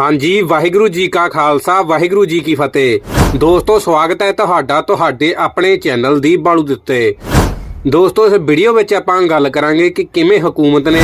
ਹਾਂਜੀ, ਵਾਹਿਗੁਰੂ ਜੀ ਕਾ ਖਾਲਸਾ, ਵਾਹਿਗੁਰੂ ਜੀ ਕੀ ਫਤਿਹ। ਦੋਸਤੋ, ਸਵਾਗਤ ਹੈ ਤੁਹਾਡਾ ਤੁਹਾਡੇ ਆਪਣੇ ਚੈਨਲ ਦੀ ਬਾਲੂ ਦੇ ਉੱਤੇ। ਦੋਸਤੋ, ਇਸ ਵੀਡੀਓ ਵਿੱਚ ਆਪਾਂ ਗੱਲ ਕਰਾਂਗੇ ਕਿ ਕਿਵੇਂ ਹਕੂਮਤ ਨੇ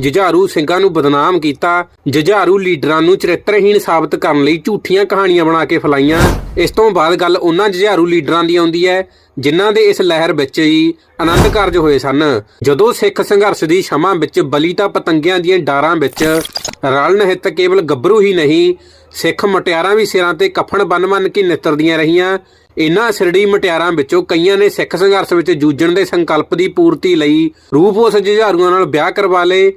ਜੁਝਾਰੂ ਸਿੰਘਾਂ ਨੂੰ ਬਦਨਾਮ ਕੀਤਾ, ਜੁਝਾਰੂ ਲੀਡਰਾਂ ਨੂੰ ਚਰਿੱਤਰਹੀਣ ਸਾਬਤ ਕਰਨ ਲਈ ਝੂਠੀਆਂ ਕਹਾਣੀਆਂ ਬਣਾ ਕੇ ਫੈਲਾਈਆਂ। ਇਸ ਤੋਂ ਬਾਅਦ ਗੱਲ ਉਹਨਾਂ ਜੁਝਾਰੂ ਲੀਡਰਾਂ ਦੀ ਆਉਂਦੀ ਹੈ, ਜਿਨ੍ਹਾਂ ਦੇ ਇਸ ਲਹਿਰ ਵਿੱਚ ਹੀ ਆਨੰਦ ਕਾਰਜ ਹੋਏ ਸਨ। ਜਦੋਂ ਸਿੱਖ ਸੰਘਰਸ਼ ਦੀ ਸ਼ਮਾ ਵਿੱਚ ਬਲੀ ਤਾਂ ਪਤੰਗਿਆਂ ਦੀਆਂ ਡਾਰਾਂ ਵਿੱਚ ਰਲਣ ਹਿੱਤ ਕੇਵਲ ਗੱਭਰੂ ਹੀ ਨਹੀਂ, ਸਿੱਖ ਮਟਿਆਰਾਂ ਵੀ ਸਿਰਾਂ ਤੇ ਕਫਨ ਬੰਨ-ਬੰਨ ਕੇ ਨਿੱਤਰਦੀਆਂ ਰਹੀਆਂ। ਇਨ੍ਹਾਂ ਸਿਰੜੀ ਮਟਿਆਰਾਂ ਵਿੱਚੋਂ ਕਈਆਂ ਨੇ ਸਿੱਖ ਸੰਘਰਸ਼ ਵਿੱਚ ਜੂਝਣ ਦੇ ਸੰਕਲਪ ਦੀ ਪੂਰਤੀ ਲਈ ਰੂਪ ਉਸ ਜੁਝਾਰੂਆਂ ਨਾਲ ਵਿਆਹ ਕਰਵਾ ਲਏ।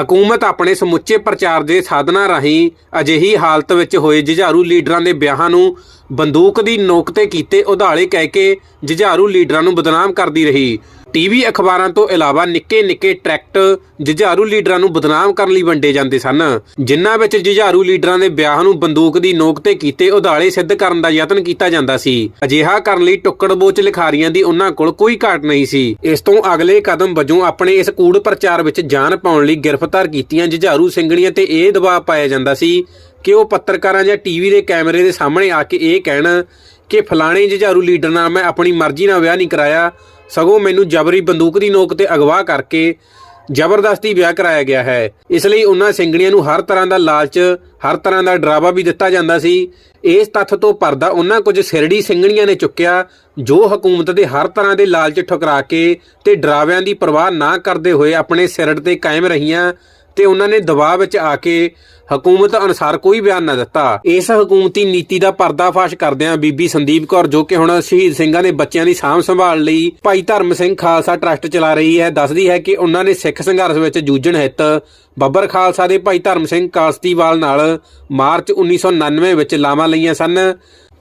ਹਕੂਮਤ ਆਪਣੇ ਸਮੁੱਚੇ ਪ੍ਰਚਾਰ ਦੇ ਸਾਧਨਾਂ ਰਾਹੀਂ ਅਜਿਹੀ ਹਾਲਤ ਵਿੱਚ ਹੋਏ ਜੁਝਾਰੂ ਲੀਡਰਾਂ ਦੇ ਵਿਆਹਾਂ ਨੂੰ ਬੰਦੂਕ ਦੀ ਨੋਕ ਤੇ ਕੀਤੇ ਉਧਾਲੇ ਕਹਿ ਕੇ ਜੁਝਾਰੂ ਲੀਡਰਾਂ ਨੂੰ ਬਦਨਾਮ ਕਰਦੀ ਰਹੀ। ਟੀਵੀ ਅਖਬਾਰਾਂ ਤੋਂ ਇਲਾਵਾ ਨਿੱਕੇ ਨਿੱਕੇ ਟਰੈਕਟ ਜੁਝਾਰੂ ਲੀਡਰਾਂ ਨੂੰ ਬਦਨਾਮ ਕਰਨ ਲਈ ਵੰਡੇ ਜਾਂਦੇ ਸਨ। ਜਿਨ੍ਹਾਂ ਵਿੱਚ ਜੁਝਾਰੂ ਲੀਡਰਾਂ ਦੇ ਵਿਆਹ ਨੂੰ ਬੰਦੂਕ ਦੀ ਨੋਕ ਤੇ ਕੀਤੇ ਉਧਾਲੇ ਸਿੱਧ ਕਰਨ ਦਾ ਯਤਨ ਕੀਤਾ ਜਾਂਦਾ ਸੀ। ਅਜਿਹਾ ਕਰਨ ਲਈ ਟੁੱਕੜਬੋਚ ਲਿਖਾਰੀਆਂ ਦੀ ਉਹਨਾਂ ਕੋਲ ਕੋਈ ਘਾਟ ਨਹੀਂ ਸੀ। ਇਸ ਤੋਂ ਅਗਲੇ ਕਦਮ ਵਜੋਂ ਆਪਣੇ ਇਸ ਕੂੜ ਪ੍ਰਚਾਰ ਵਿੱਚ ਜਾਨ ਪਾਉਣ ਲਈ ਗ੍ਰਿਫਤਾਰ ਕੀਤੀਆਂ ਜੁਝਾਰੂ ਸਿੰਘਣੀਆਂ ਤੇ ਇਹ ਦਬਾਅ ਪਾਇਆ ਜਾਂਦਾ ਸੀ ਕਿ ਉਹ ਪੱਤਰਕਾਰਾਂ ਜਾਂ ਟੀਵੀ ਦੇ ਕੈਮਰੇ ਦੇ ਸਾਹਮਣੇ ਆ ਕੇ ਇਹ ਕਹਿਣ ਕਿ ਫਲਾਣੇ ਜੁਝਾਰੂ ਲੀਡਰ ਨਾਲ ਮੈਂ ਆਪਣੀ ਮਰਜ਼ੀ ਨਾਲ ਵਿਆਹ ਨਹੀਂ ਕਰਾਇਆ ਸਗੋਂ ਮੈਨੂੰ ਜਬਰੀ ਬੰਦੂਕ ਦੀ ਨੋਕ ਤੇ ਅਗਵਾ ਕਰਕੇ ਜ਼ਬਰਦਸਤੀ ਵਿਆਹ ਕਰਾਇਆ ਗਿਆ ਹੈ। ਇਸ ਲਈ ਉਹਨਾਂ ਸਿੰਘਣੀਆਂ ਨੂੰ ਹਰ ਤਰ੍ਹਾਂ ਦਾ ਲਾਲਚ, ਹਰ ਤਰ੍ਹਾਂ ਦਾ ਡਰਾਵਾ ਵੀ ਦਿੱਤਾ ਜਾਂਦਾ ਸੀ। ਇਸ ਤੱਥ ਤੋਂ ਪਰਦਾ ਉਹਨਾਂ ਕੁਝ ਸਿਰੜੀ ਸਿੰਘਣੀਆਂ ਨੇ ਚੁੱਕਿਆ, ਜੋ ਹਕੂਮਤ ਦੇ ਹਰ ਤਰ੍ਹਾਂ ਦੇ ਲਾਲਚ ਠੁਕਰਾ ਕੇ ਤੇ ਡਰਾਵਿਆਂ ਦੀ ਪਰਵਾਹ ਨਾ ਕਰਦੇ ਹੋਏ ਆਪਣੇ ਸਿਰੜ ਤੇ ਕਾਇਮ ਰਹੀਆਂ ਤੇ ਉਹਨਾਂ ਨੇ ਦਬਾਅ ਵਿੱਚ ਆ ਕੇ ਹਕੂਮਤ ਅਨੁਸਾਰ ਕੋਈ ਬਿਆਨ ਨਾ ਦਿੱਤਾ। ਇਸ ਹਕੂਮਤੀ ਨੀਤੀ ਦਾ ਪਰਦਾਫਾਸ਼ ਕਰਦਿਆਂ ਬੀਬੀ ਸੰਦੀਪ ਕੌਰ ਜੋ ਕਿ ਹੁਣ ਸ਼ਹੀਦ ਸਿੰਘਾਂ ਦੇ ਬੱਚਿਆਂ ਦੀ ਸਾਂਭ ਸੰਭਾਲ ਲਈ ਭਾਈ ਧਰਮ ਸਿੰਘ ਖਾਲਸਾ ਟਰਸਟ ਚਲਾ ਰਹੀ ਹੈ, ਦੱਸਦੀ ਹੈ ਕਿ ਉਹਨਾਂ ਨੇ ਸਿੱਖ ਸੰਘਰਸ਼ ਵਿੱਚ ਜੂਝਣ ਹਿੱਤ ਬੱਬਰ ਖਾਲਸਾ ਦੇ ਭਾਈ ਧਰਮ ਸਿੰਘ ਕਾਸਤੀਵਾਲ ਨਾਲ ਮਾਰਚ 1999 ਵਿੱਚ ਲਾਵਾਂ ਲਈਆਂ ਸਨ।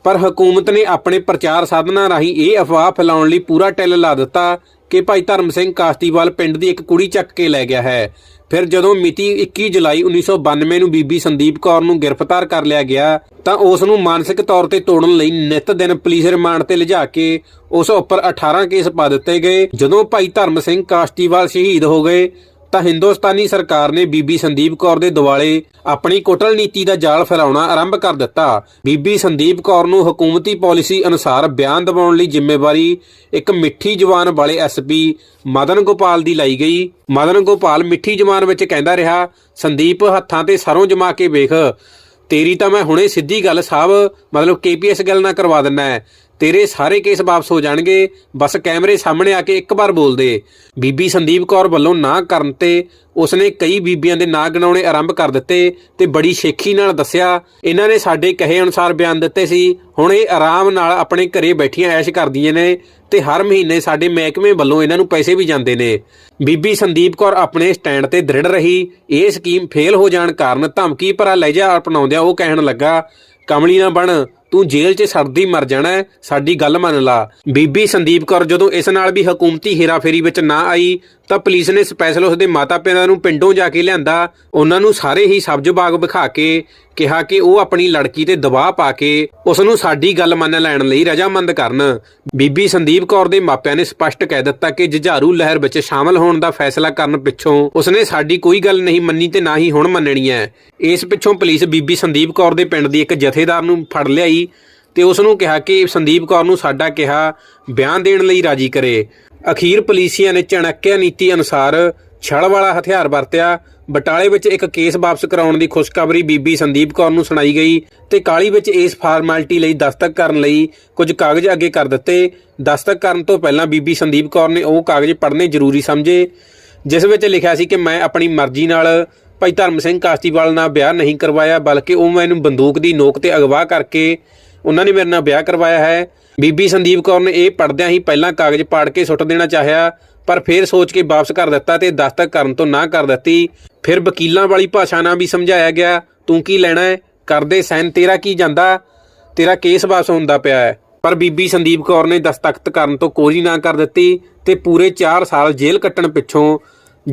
ਪਰ ਹਕੂਮਤ ਨੇ ਆਪਣੇ ਪ੍ਰਚਾਰ ਸਾਧਨਾਂ ਰਾਹੀਂ ਇਹ ਅਫਵਾਹ ਫੈਲਾਉਣ ਲਈ ਪੂਰਾ ਟਿੱਲ ਲਾ ਦਿੱਤਾ ਕਿ ਭਾਈ ਧਰਮ ਸਿੰਘ ਕਾਸਤੀਵਾਲ ਪਿੰਡ ਦੀ ਇੱਕ ਕੁੜੀ ਚੱਕ ਕੇ ਲੈ ਗਿਆ ਹੈ। ਫਿਰ ਜਦੋਂ ਮਿਤੀ 21 ਜੁਲਾਈ 1992 ਨੂੰ ਬੀਬੀ ਸੰਦੀਪ ਕੌਰ ਨੂੰ ਗ੍ਰਿਫਤਾਰ ਕਰ ਲਿਆ ਗਿਆ, ਤਾਂ ਉਸ ਨੂੰ ਮਾਨਸਿਕ ਤੌਰ ਤੇ ਤੋੜਨ ਲਈ ਨਿਤ ਦਿਨ ਪੁਲਿਸ ਰਿਮਾਂਡ ਤੇ ਲਿਜਾ ਕੇ ਉਸ ਉੱਪਰ 18 ਕੇਸ ਪਾ ਦਿੱਤੇ ਗਏ। ਜਦੋਂ ਭਾਈ ਧਰਮ ਸਿੰਘ ਕਾਸਤੀਵਾਲ ਸ਼ਹੀਦ ਹੋ ਗਏ ਤਾਂ ਹਿੰਦੁਸਤਾਨੀ ਸਰਕਾਰ ਨੇ ਬੀਬੀ ਸੰਦੀਪ ਕੌਰ ਦੇ ਦਿਵਾਲੇ ਆਪਣੀ ਕੁਟਲ ਨੀਤੀ ਦਾ ਜਾਲ ਫੈਲਾਉਣਾ ਆਰੰਭ ਕਰ ਦਿੱਤਾ। ਬੀਬੀ ਸੰਦੀਪ ਕੌਰ ਨੂੰ ਹਕੂਮਤੀ ਪਾਲਿਸੀ ਅਨੁਸਾਰ ਬਿਆਨ ਦਿਵਾਉਣ ਲਈ ਜ਼ਿੰਮੇਵਾਰੀ ਇੱਕ ਮਿੱਠੀ ਜ਼ੁਬਾਨ ਵਾਲੇ ਐਸਪੀ ਮਦਨ ਗੋਪਾਲ ਦੀ ਲਈ ਗਈ। ਮਦਨ ਗੋਪਾਲ ਮਿੱਠੀ ਜ਼ੁਬਾਨ ਵਿੱਚ ਕਹਿੰਦਾ ਰਿਹਾ, ਸੰਦੀਪ, ਹੱਥਾਂ ਤੇ ਸਰੋਂ ਜਮਾ ਕੇ ਵੇਖ। ਤੇਰੀ ਤਾਂ ਮੈਂ ਹੁਣੇ ਸਿੱਧੀ ਗੱਲ ਸਾਹਿਬ ਮਤਲਬ ਕੇਪੀਐਸ ਗੱਲ ਨਾ ਕਰਵਾ ਦਿੰਨਾ ਹੈ। ਤੇਰੇ ਸਾਰੇ ਕੇਸ ਵਾਪਸ ਹੋ ਜਾਣਗੇ। ਬਸ ਕੈਮਰੇ ਸਾਹਮਣੇ ਆ ਕੇ ਇੱਕ ਵਾਰ ਬੋਲ ਦੇ। ਬੀਬੀ ਸੰਦੀਪ ਕੌਰ ਵੱਲੋਂ ਨਾ ਕਰਨ ਤੇ ਉਸਨੇ ਕਈ ਬੀਬੀਆਂ ਦੇ ਨਾਂ ਗਣਾਉਣੇ ਆਰੰਭ ਕਰ ਦਿੱਤੇ ਤੇ ਬੜੀ ਸ਼ੇਖੀ ਨਾਲ ਦੱਸਿਆ, ਇਹਨਾਂ ਨੇ ਸਾਡੇ ਕਹੇ ਅਨੁਸਾਰ ਬਿਆਨ ਦਿੱਤੇ ਸੀ। ਹੁਣ ਇਹ ਆਰਾਮ ਨਾਲ ਆਪਣੇ ਘਰੇ ਬੈਠੀਆਂ ਐਸ਼ ਕਰਦੀਆਂ ਨੇ ਤੇ ਹਰ ਮਹੀਨੇ ਸਾਡੇ ਮਹਿਕਮੇ ਵੱਲੋਂ ਇਹਨਾਂ ਨੂੰ ਪੈਸੇ ਵੀ ਜਾਂਦੇ ਨੇ। ਬੀਬੀ ਸੰਦੀਪ ਕੌਰ ਆਪਣੇ ਸਟੈਂਡ ਤੇ ਦ੍ਰਿੜ ਰਹੀ। ਇਹ ਸਕੀਮ ਫੇਲ ਹੋ ਜਾਣ ਕਾਰਨ ਧਮਕੀ ਭਰਾ ਲਹਿਜਾ ਅਪਣਾਉਂਦਿਆਂ ਉਹ ਕਹਿਣ ਲੱਗਾ, ਕਮਲੀ ਨਾ ਬਣ ਤੂੰ ਜੇਲ੍ਹ 'ਚ ਸਰਦੀ ਮਰ ਜਾਣਾ ਸਾਡੀ ਗੱਲ ਮੰਨ ਲਾ। ਬੀਬੀ ਸੰਦੀਪ ਕੌਰ ਜਦੋਂ ਇਸ ਨਾਲ ਵੀ ਹਕੂਮਤੀ ਹੇਰਾਫੇਰੀ ਵਿੱਚ ਨਾ ਆਈ, ਤਾਂ ਪੁਲਿਸ ਨੇ ਸਪੈਸ਼ਲ ਉਸ ਦੇ ਮਾਤਾ-ਪਿਤਾ ਨੂੰ ਪਿੰਡੋਂ ਜਾ ਕੇ ਲਿਆਂਦਾ, ਉਹਨਾਂ ਨੂੰ ਸਾਰੇ ਹੀ ਸਬਜ਼ ਬਾਗ ਵਿਖਾ ਕੇ ਕਿਹਾ ਕਿ ਉਹ ਆਪਣੀ ਲੜਕੀ ਤੇ ਦਬਾਅ ਪਾ ਕੇ ਉਸ ਨੂੰ ਸਾਡੀ ਗੱਲ ਮੰਨ ਲੈਣ ਲਈ ਰਜਾਮੰਦ ਕਰਨ। ਬੀਬੀ ਸੰਦੀਪ ਕੌਰ ਦੇ ਮਾਪਿਆਂ ਨੇ ਸਪਸ਼ਟ ਕਹਿ ਦਿੱਤਾ ਕਿ ਜੁਝਾਰੂ ਲਹਿਰ ਵਿੱਚ ਸ਼ਾਮਲ ਹੋਣ ਦਾ ਫੈਸਲਾ ਕਰਨ ਪਿੱਛੋਂ ਉਸਨੇ ਸਾਡੀ ਕੋਈ ਗੱਲ ਨਹੀਂ ਮੰਨੀ ਤੇ ਨਾ ਹੀ ਹੁਣ ਮੰਨਣੀ ਹੈ। ਇਸ ਪਿੱਛੋਂ ਪੁਲਿਸ ਬੀਬੀ ਸੰਦੀਪ ਕੌਰ ਦੇ ਪਿੰਡ ਦੀ ਇੱਕ ਜਥੇਦਾਰ ਨੂੰ ਫੜ ਲਿਆਈ ਤੇ ਉਸ ਨੂੰ ਕਿਹਾ ਕਿ ਸੰਦੀਪ ਕੌਰ ਨੂੰ ਸਾਡਾ ਕਿਹਾ ਬਿਆਨ ਦੇਣ ਲਈ ਰਾਜੀ ਕਰੇ। ਅਖੀਰ ਪੁਲਿਸੀਆਂ ਨੇ ਚਣਕਿਆ ਨੀਤੀ ਅਨੁਸਾਰ ਛਲ ਵਾਲਾ ਹਥਿਆਰ ਵਰਤਿਆ ਬਟਾਲੇ ਵਿੱਚ ਇੱਕ ਕੇਸ ਵਾਪਸ ਕਰਾਉਣ ਦੀ ਖੁਸ਼ਖਬਰੀ ਬੀਬੀ ਸੰਦੀਪ ਕੌਰ ਨੂੰ ਸੁਣਾਈ ਗਈ ਤੇ ਕਾਲੀ ਵਿੱਚ ਇਸ ਫਾਰਮੈਲਿਟੀ ਲਈ ਦਸਤਕ ਕਰਨ ਲਈ ਕੁਝ ਕਾਗਜ਼ ਅੱਗੇ ਕਰ ਦਿੱਤੇ। ਦਸਤਕ ਕਰਨ ਤੋਂ ਪਹਿਲਾਂ ਬੀਬੀ ਸੰਦੀਪ ਕੌਰ ਨੇ ਉਹ ਕਾਗਜ਼ ਪੜ੍ਹਨੇ ਜ਼ਰੂਰੀ ਸਮਝੇ, ਜਿਸ ਵਿੱਚ ਲਿਖਿਆ ਸੀ ਕਿ ਮੈਂ ਆਪਣੀ ਮਰਜ਼ੀ ਨਾਲ ਭਾਈ ਧਰਮ ਸਿੰਘ ਕਾਸਤੀਵਾਲ ਨਾਲ ਵਿਆਹ ਨਹੀਂ ਕਰਵਾਇਆ, ਬਲਕਿ ਉਹ ਮੈਨੂੰ ਬੰਦੂਕ ਦੀ ਨੋਕ ਤੇ ਅਗਵਾ ਕਰਕੇ ਉਹਨਾਂ ਨੇ ਮੇਰੇ ਨਾਲ ਵਿਆਹ ਕਰਵਾਇਆ ਹੈ। ਬੀਬੀ ਸੰਦੀਪ ਕੌਰ ਨੇ ਇਹ ਪੜਦਿਆਂ ਹੀ ਪਹਿਲਾਂ ਕਾਗਜ਼ ਪਾੜ ਕੇ ਸੁੱਟ ਦੇਣਾ ਚਾਹਿਆ। ਪਰ ਫਿਰ ਸੋਚ ਕੇ ਵਾਪਸ ਕਰ ਦਿੱਤਾ ਤੇ ਦਸਤਕ ਕਰਨ ਤੋਂ ਨਾ ਕਰ ਦਿੱਤੀ। ਫਿਰ ਵਕੀਲਾਂ ਵਾਲੀ ਭਾਸ਼ਾ ਨਾਲ ਵੀ ਸਮਝਾਇਆ ਗਿਆ, ਤੂੰ ਕੀ ਲੈਣਾ ਹੈ? ਕਰਦੇ ਸੈਨ ਤੇਰਾ ਕੀ ਜਾਂਦਾ? ਤੇਰਾ ਕੇਸ ਵਾਪਸ ਹੁੰਦਾ ਪਿਆ ਹੈ। ਪਰ ਬੀਬੀ ਸੰਦੀਪ ਕੌਰ ਨੇ ਦਸਤਖਤ ਕਰਨ ਤੋਂ ਕੋਈ ਨਾ ਕਰ ਦਿੱਤੀ ਤੇ ਪੂਰੇ 4 ਸਾਲ ਜੇਲ੍ਹ ਕੱਟਣ ਪਿੱਛੋਂ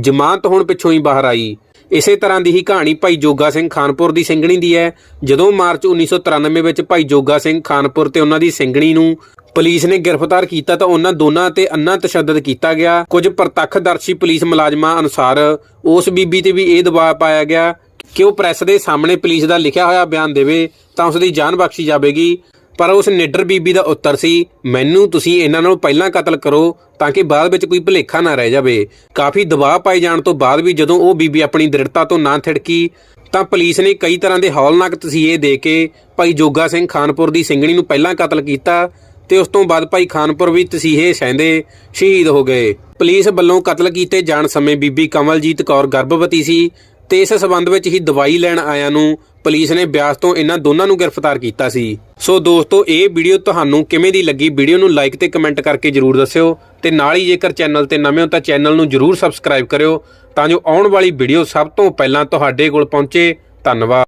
ਜ਼ਮਾਨਤ ਹੋਣ ਪਿੱਛੋਂ ਹੀ ਬਾਹਰ ਆਈ। ਇਸੇ ਤਰ੍ਹਾਂ ਦੀ ਹੀ ਕਹਾਣੀ ਭਾਈ ਜੋਗਾ ਸਿੰਘ ਖਾਨਪੁਰ ਦੀ ਸਿੰਘਣੀ ਦੀ ਹੈ। ਜਦੋਂ ਮਾਰਚ 1993 ਵਿੱਚ ਭਾਈ ਜੋਗਾ ਸਿੰਘ ਖਾਨਪੁਰ ਤੇ ਉਹਨਾਂ ਦੀ ਸਿੰਘਣੀ ਨੂੰ ਪੁਲਿਸ ਨੇ ਗ੍ਰਿਫਤਾਰ ਕੀਤਾ ਤਾਂ ਉਹਨਾਂ ਦੋਨਾਂ ਤੇ ਅੰਨਾ ਤਸ਼ੱਦਦ ਕੀਤਾ ਗਿਆ। ਕੁਝ ਪ੍ਰਤੱਖਦਰਸ਼ੀ ਪੁਲਿਸ ਮੁਲਾਜ਼ਮਾਂ ਅਨੁਸਾਰ ਉਸ ਬੀਬੀ ਤੇ ਵੀ ਇਹ ਦਬਾਅ ਪਾਇਆ ਗਿਆ ਕਿ ਉਹ ਪ੍ਰੈਸ ਦੇ ਸਾਹਮਣੇ ਪੁਲਿਸ ਦਾ ਲਿਖਿਆ ਹੋਇਆ ਬਿਆਨ ਦੇਵੇ ਤਾਂ ਉਸ ਦੀ ਜਾਨ ਬਖਸ਼ੀ ਜਾਵੇਗੀ। ਪਰ ਉਸ ਨਿਡਰ ਬੀਬੀ ਦਾ ਉੱਤਰ ਸੀ, ਮੈਨੂੰ ਤੁਸੀਂ ਇਹਨਾਂ ਨਾਲੋਂ ਪਹਿਲਾਂ ਕਤਲ ਕਰੋ ਤਾਂ ਕਿ ਬਾਅਦ ਵਿੱਚ ਕੋਈ ਭੁਲੇਖਾ ਨਾ ਰਹਿ ਜਾਵੇ। ਕਾਫੀ ਦਬਾਅ ਪਾਏ ਜਾਣ ਤੋਂ ਬਾਅਦ ਵੀ ਜਦੋਂ ਉਹ ਬੀਬੀ ਆਪਣੀ ਦ੍ਰਿੜਤਾ ਤੋਂ ਨਾ ਥਿੜਕੀ, ਤਾਂ ਪੁਲਿਸ ਨੇ ਕਈ ਤਰ੍ਹਾਂ ਦੇ ਹੌਲਨਾਕ ਤਸੀਹੇ ਦੇ ਕੇ ਭਾਈ ਜੋਗਾ ਸਿੰਘ ਖਾਨਪੁਰ ਦੀ ਸਿੰਘਣੀ ਨੂੰ ਪਹਿਲਾਂ ਕਤਲ ਕੀਤਾ। ਤੇ ਉਸ ਤੋਂ ਬਾਅਦ ਭਾਈ ਖਾਨਪੁਰ ਵੀ ਤਸੀਹੇ ਸਹਿੰਦੇ ਸ਼ਹੀਦ ਹੋ ਗਏ। ਪੁਲਿਸ ਵੱਲੋਂ ਕਤਲ ਕੀਤੇ ਜਾਣ ਸਮੇਂ ਬੀਬੀ ਕਮਲਜੀਤ ਕੌਰ ਗਰਭਵਤੀ ਸੀ ਤੇ ਇਸ ਸਬੰਧ ਵਿੱਚ ਹੀ ਦਵਾਈ ਲੈਣ ਆਇਆਂ ਨੂੰ ਪੁਲਿਸ ਨੇ ਬਿਆਸ ਤੋਂ ਇਹਨਾਂ ਦੋਨਾਂ ਨੂੰ ਗ੍ਰਿਫਤਾਰ ਕੀਤਾ ਸੀ। ਸੋ ਦੋਸਤੋ, ਇਹ ਵੀਡੀਓ ਤੁਹਾਨੂੰ ਕਿਵੇਂ ਦੀ ਲੱਗੀ ਵੀਡੀਓ ਨੂੰ ਲਾਈਕ ਤੇ ਕਮੈਂਟ ਕਰਕੇ ਜਰੂਰ ਦੱਸਿਓ ਤੇ ਨਾਲ ਹੀ ਜੇਕਰ ਚੈਨਲ ਤੇ ਨਵੇਂ ਹੋ ਤਾਂ ਚੈਨਲ ਨੂੰ ਜਰੂਰ ਸਬਸਕ੍ਰਾਈਬ ਕਰਿਓ ਤਾਂ ਜੋ ਆਉਣ ਵਾਲੀ ਵੀਡੀਓ ਸਭ ਤੋਂ ਪਹਿਲਾਂ ਤੁਹਾਡੇ ਕੋਲ ਪਹੁੰਚੇ। ਧੰਨਵਾਦ।